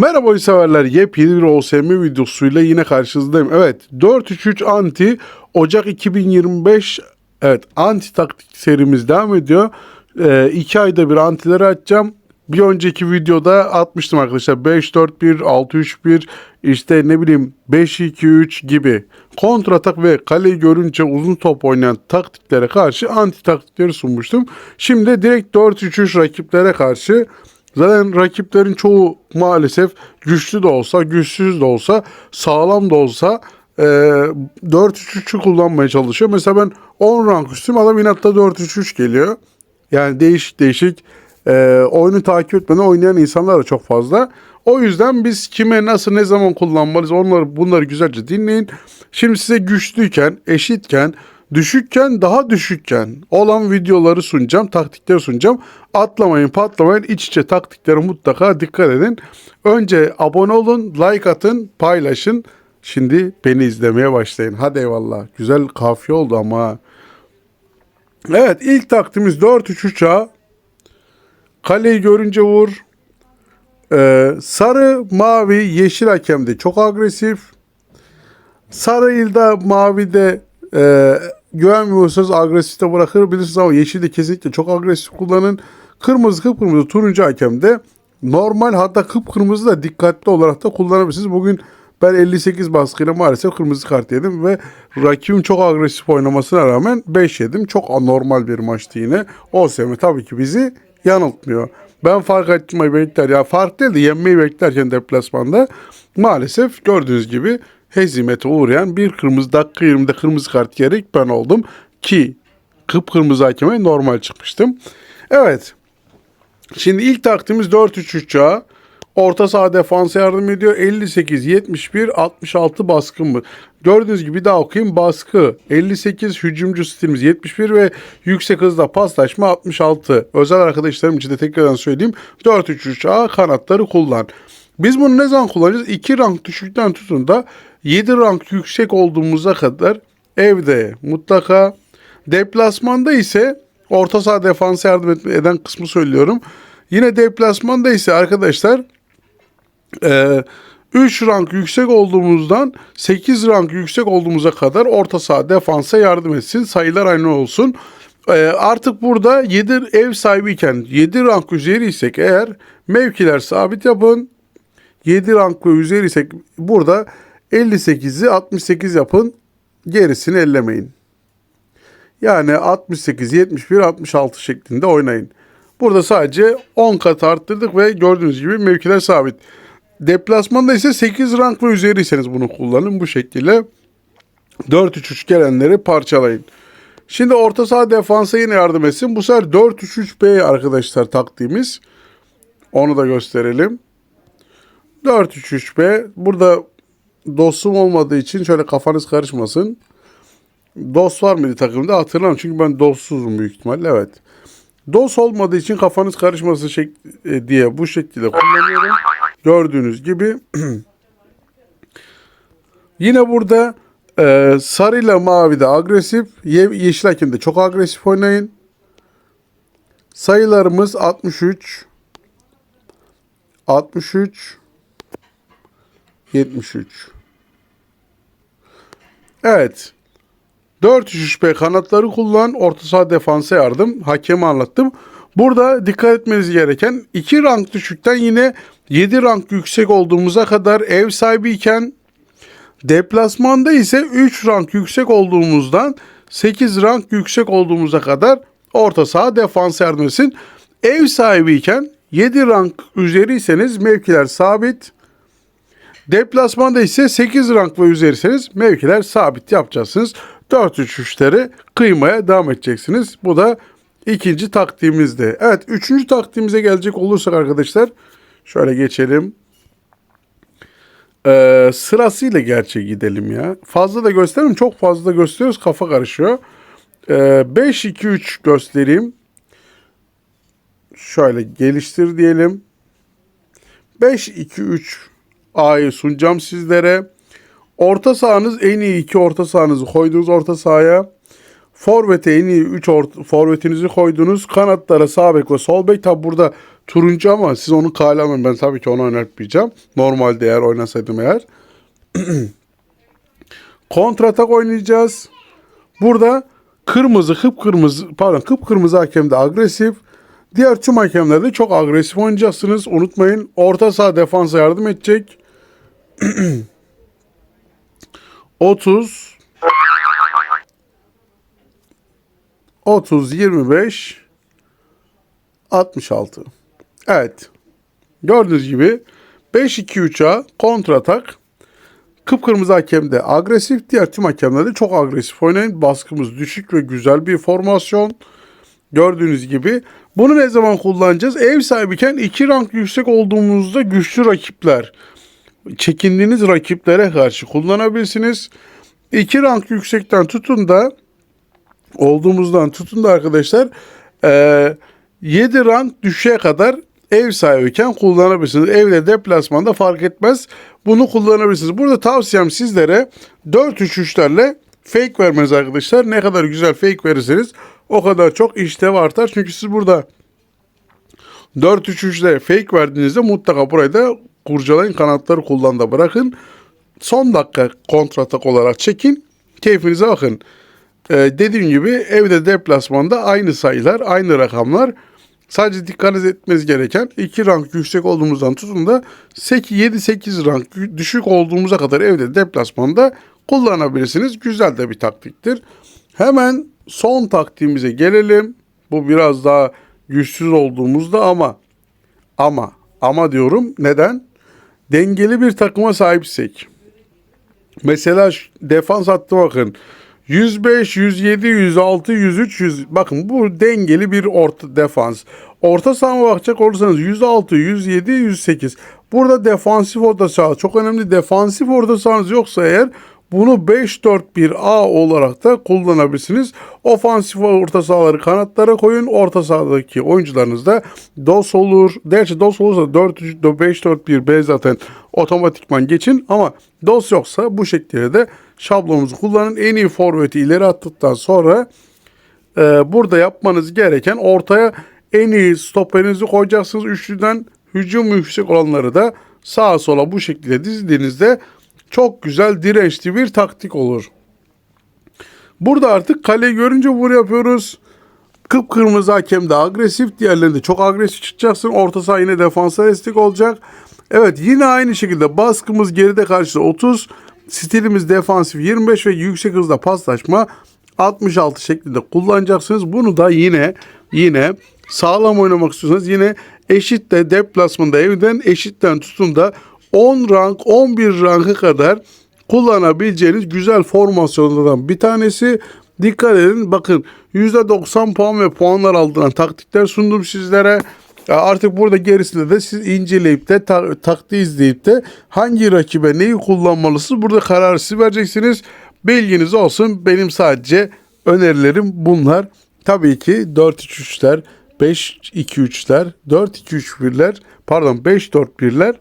Merhaba oyun severler. Yepyeni bir OSM videosuyla yine karşınızdayım. Evet 4-3-3 anti Ocak 2025 evet anti taktik serimiz devam ediyor. 2 ayda bir antileri açacağım. Bir önceki videoda atmıştım arkadaşlar. 5-4-1, 6-3-1, işte ne bileyim 5-2-3 gibi kontratak ve kaleyi görünce uzun top oynayan taktiklere karşı anti taktikleri sunmuştum. Şimdi direkt 4-3-3 rakiplere karşı Zaten rakiplerin çoğu maalesef güçlü de olsa, güçsüz de olsa, sağlam da olsa e, 4-3-3'ü kullanmaya çalışıyor. Mesela ben 10 rank üstüm adam inatta 4-3-3 geliyor. Yani değişik değişik e, oyunu takip etmeden oynayan insanlar da çok fazla. O yüzden biz kime nasıl ne zaman kullanmalıyız onları bunları güzelce dinleyin. Şimdi size güçlüyken, eşitken, düşükken daha düşükken olan videoları sunacağım, taktikleri sunacağım. Atlamayın, patlamayın. iç içe taktiklere mutlaka dikkat edin. Önce abone olun, like atın, paylaşın. Şimdi beni izlemeye başlayın. Hadi eyvallah. Güzel kafiye oldu ama. Evet ilk taktiğimiz 4-3-3'a. Kaleyi görünce vur. Ee, sarı, mavi, yeşil hakemde çok agresif. Sarı ilde, mavi de e, güvenmiyorsanız agresifte bırakabilirsiniz ama yeşil de kesinlikle çok agresif kullanın. Kırmızı, kıpkırmızı, turuncu hakemde normal hatta kıpkırmızı da dikkatli olarak da kullanabilirsiniz. Bugün ben 58 baskıyla maalesef kırmızı kart yedim ve rakibim çok agresif oynamasına rağmen 5 yedim. Çok anormal bir maçtı yine. O sene tabii ki bizi yanıltmıyor. Ben fark açmayı bekler ya fark değil de yenmeyi beklerken deplasmanda maalesef gördüğünüz gibi hezimete uğrayan bir kırmızı dakika 20'de kırmızı kart yiyerek ben oldum ki kıpkırmızı hakeme normal çıkmıştım. Evet. Şimdi ilk taktiğimiz 4-3-3 Orta saha defansa yardım ediyor. 58, 71, 66 baskın mı? Gördüğünüz gibi daha okuyayım. Baskı 58, hücumcu stilimiz 71 ve yüksek hızla paslaşma 66. Özel arkadaşlarım için de tekrardan söyleyeyim. 4-3-3 kanatları kullan. Biz bunu ne zaman kullanacağız? 2 rank düşükten tutun da 7 rank yüksek olduğumuza kadar evde mutlaka deplasmanda ise orta saha defansa yardım eden kısmı söylüyorum. Yine deplasmanda ise arkadaşlar 3 rank yüksek olduğumuzdan 8 rank yüksek olduğumuza kadar orta saha defansa yardım etsin. Sayılar aynı olsun. Ee, artık burada 7 ev sahibiyken 7 rank üzeriysek eğer mevkiler sabit yapın. 7 rank ve üzeriysek burada 58'i 68 yapın. Gerisini ellemeyin. Yani 68, 71, 66 şeklinde oynayın. Burada sadece 10 kat arttırdık ve gördüğünüz gibi mevkiler sabit. Deplasmanda ise 8 rank ve üzeriyseniz bunu kullanın bu şekilde. 4-3-3 gelenleri parçalayın. Şimdi orta saha defansa yine yardım etsin. Bu sefer 4-3-3-B arkadaşlar taktiğimiz. Onu da gösterelim. 4-3-3-B. Burada dostum olmadığı için şöyle kafanız karışmasın. Dost var mıydı takımda hatırlamıyorum. Çünkü ben dostsuzum büyük ihtimalle. Evet. Dost olmadığı için kafanız karışmasın şek- e, diye bu şekilde kullanıyorum. Gördüğünüz gibi. Yine burada e, sarıyla mavi de agresif. Ye- yeşil hakim de çok agresif oynayın. Sayılarımız 63 63 73 Evet. 4-3-3-B kanatları kullan. Orta saha defansa yardım. Hakemi anlattım. Burada dikkat etmeniz gereken 2 rank düşükten yine 7 rank yüksek olduğumuza kadar ev sahibiyken deplasmanda ise 3 rank yüksek olduğumuzdan 8 rank yüksek olduğumuza kadar orta saha defans yardım. Ev sahibiyken 7 rank üzeriyseniz mevkiler sabit. Deplasmanda ise 8 rank ve üzeriseniz mevkiler sabit yapacaksınız. 4-3-3'leri kıymaya devam edeceksiniz. Bu da ikinci taktiğimizdi. Evet üçüncü taktiğimize gelecek olursak arkadaşlar şöyle geçelim. Ee, sırasıyla gerçeğe gidelim ya. Fazla da göstereyim. Çok fazla da gösteriyoruz. Kafa karışıyor. Ee, 5-2-3 göstereyim. Şöyle geliştir diyelim. 5-2-3 A'yı sunacağım sizlere. Orta sahanız en iyi iki orta sahanızı koyduğunuz orta sahaya. Forvet'e en iyi 3 forvetinizi koydunuz. Kanatlara sağ bek ve sol bek. Tabi burada turuncu ama siz onu kale alın. Ben tabii ki onu oynatmayacağım. Normalde eğer oynasaydım eğer. Kontratak oynayacağız. Burada kırmızı, kıpkırmızı, pardon kıpkırmızı hakem de agresif. Diğer tüm hakemler de çok agresif oynayacaksınız. Unutmayın orta saha defansa yardım edecek. 30 30 25 66. Evet. Gördüğünüz gibi 5-2-3'a kontratak. Kıpkırmızı hakem de agresif. Diğer tüm hakemler de çok agresif oynayın. Baskımız düşük ve güzel bir formasyon. Gördüğünüz gibi. Bunu ne zaman kullanacağız? Ev sahibiyken iki rank yüksek olduğumuzda güçlü rakipler. Çekindiğiniz rakiplere karşı kullanabilirsiniz. İki rank yüksekten tutun da olduğumuzdan tutun da arkadaşlar 7 rank düşüşe kadar ev sahibiyken kullanabilirsiniz. Evde deplasmanda fark etmez. Bunu kullanabilirsiniz. Burada tavsiyem sizlere 4-3-3'lerle fake vermeniz arkadaşlar. Ne kadar güzel fake verirseniz o kadar çok işlev artar. Çünkü siz burada 4-3-3'le fake verdiğinizde mutlaka burayı da kurcalayın. Kanatları kullan da bırakın. Son dakika kontratak olarak çekin. Keyfinize bakın. Ee, dediğim gibi evde deplasmanda aynı sayılar, aynı rakamlar. Sadece dikkat etmeniz gereken iki rank yüksek olduğumuzdan tutun da 7-8 rank düşük olduğumuza kadar evde deplasmanda kullanabilirsiniz. Güzel de bir taktiktir. Hemen son taktiğimize gelelim. Bu biraz daha güçsüz olduğumuzda ama ama ama diyorum neden? Dengeli bir takıma sahipsek. Mesela defans hattı bakın. 105, 107, 106, 103, 100. Bakın bu dengeli bir orta defans. Orta sahaya bakacak olursanız 106, 107, 108. Burada defansif orta saha çok önemli. Defansif orta sahanız yoksa eğer bunu 5-4-1-A olarak da kullanabilirsiniz. Ofansif orta sahaları kanatlara koyun. Orta sahadaki oyuncularınız da DOS olur. Gerçi DOS olursa 5-4-1-B zaten otomatikman geçin. Ama DOS yoksa bu şekilde de şablonumuzu kullanın. En iyi forveti ileri attıktan sonra e, burada yapmanız gereken ortaya en iyi stoperinizi koyacaksınız. Üçlüden hücum yüksek olanları da sağa sola bu şekilde dizdiğinizde çok güzel dirençli bir taktik olur. Burada artık kale görünce vur yapıyoruz. Kıpkırmızı hakem de agresif. Diğerlerinde çok agresif çıkacaksın. Orta saha yine defansa destek olacak. Evet yine aynı şekilde baskımız geride karşı 30. Stilimiz defansif 25 ve yüksek hızda paslaşma 66 şeklinde kullanacaksınız. Bunu da yine yine sağlam oynamak istiyorsanız yine eşit de deplasmanda evden eşitten tutun da 10 rank 11 rankı kadar kullanabileceğiniz güzel formasyonlardan bir tanesi. Dikkat edin bakın %90 puan ve puanlar aldıran taktikler sundum sizlere. Artık burada gerisinde de siz inceleyip de ta- taktiği izleyip de hangi rakibe neyi kullanmalısınız burada kararı siz vereceksiniz. Bilginiz olsun benim sadece önerilerim bunlar. Tabii ki 4-3-3'ler, 5-2-3'ler, 4-2-3-1'ler, pardon 5-4-1'ler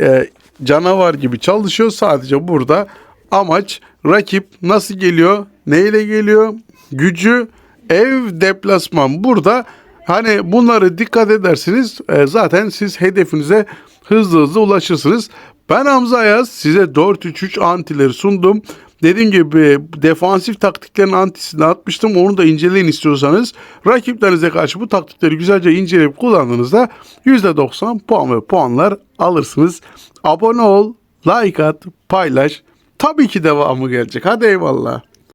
e, canavar gibi çalışıyor. Sadece burada amaç rakip nasıl geliyor, neyle geliyor, gücü, ev, deplasman. Burada hani bunları dikkat edersiniz e, zaten siz hedefinize hızlı hızlı ulaşırsınız. Ben Hamza Ayaz size 4-3-3 antileri sundum. Dediğim gibi defansif taktiklerin antisini atmıştım. Onu da inceleyin istiyorsanız. Rakiplerinize karşı bu taktikleri güzelce inceleyip kullandığınızda %90 puan ve puanlar alırsınız. Abone ol, like at, paylaş. Tabii ki devamı gelecek. Hadi eyvallah.